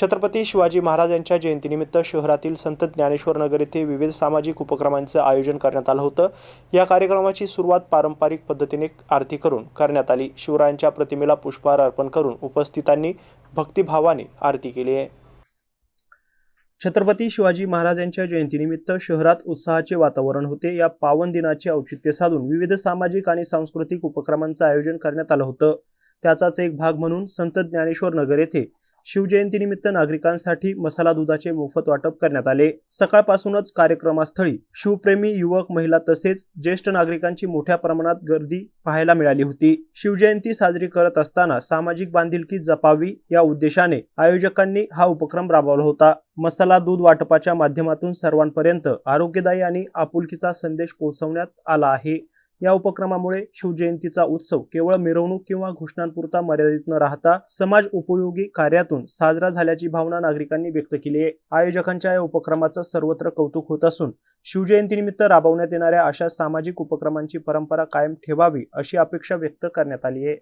छत्रपती शिवाजी महाराज यांच्या जयंतीनिमित्त शहरातील संत ज्ञानेश्वर नगर येथे विविध सामाजिक उपक्रमांचं आयोजन करण्यात आलं होतं. या कार्यक्रमाची सुरुवात पारंपरिक पद्धतीने आरती करून करण्यात आली. शिवरायांच्या प्रतिमेला पुष्पहार अर्पण करून उपस्थितांनी भक्तिभावाने आरती केली आहे. छत्रपती शिवाजी महाराज यांच्या जयंतीनिमित्त शहरात उत्साहाचे वातावरण होते. या पावन दिनाचे औचित्य साधून विविध सामाजिक आणि सांस्कृतिक उपक्रमांचं आयोजन करण्यात आलं होतं. त्याचाच एक भाग म्हणून संत ज्ञानेश्वर नगर येथे शिवजयंतीनिमित्त नागरिकांसाठी मसाला दुधाचे मोफत वाटप करण्यात आले. सकाळपासूनच कार्यक्रमास्थळी शिवप्रेमी युवक महिला तसेच ज्येष्ठ नागरिकांची मोठ्या प्रमाणात गर्दी पाहायला मिळाली होती. शिवजयंती साजरी करत असताना सामाजिक बांधिलकी जपावी या उद्देशाने आयोजकांनी हा उपक्रम राबवला होता. मसाला दूध वाटपाच्या माध्यमातून सर्वांपर्यंत आरोग्यदायी आणि आपुलकीचा संदेश पोहोचवण्यात आला आहे. या उपक्रमामुळे शिवजयंतीचा उत्सव केवळ मिरवणूक किंवा घोषणांपुरता मर्यादित न राहता समाज उपयोगी कार्यातून साजरा झाल्याची भावना नागरिकांनी व्यक्त केली आहे. आयोजकांच्या या उपक्रमाचं सर्वत्र कौतुक होत असून शिवजयंतीनिमित्त राबवण्यात येणाऱ्या अशा सामाजिक उपक्रमांची परंपरा कायम ठेवावी अशी अपेक्षा व्यक्त करण्यात आली आहे.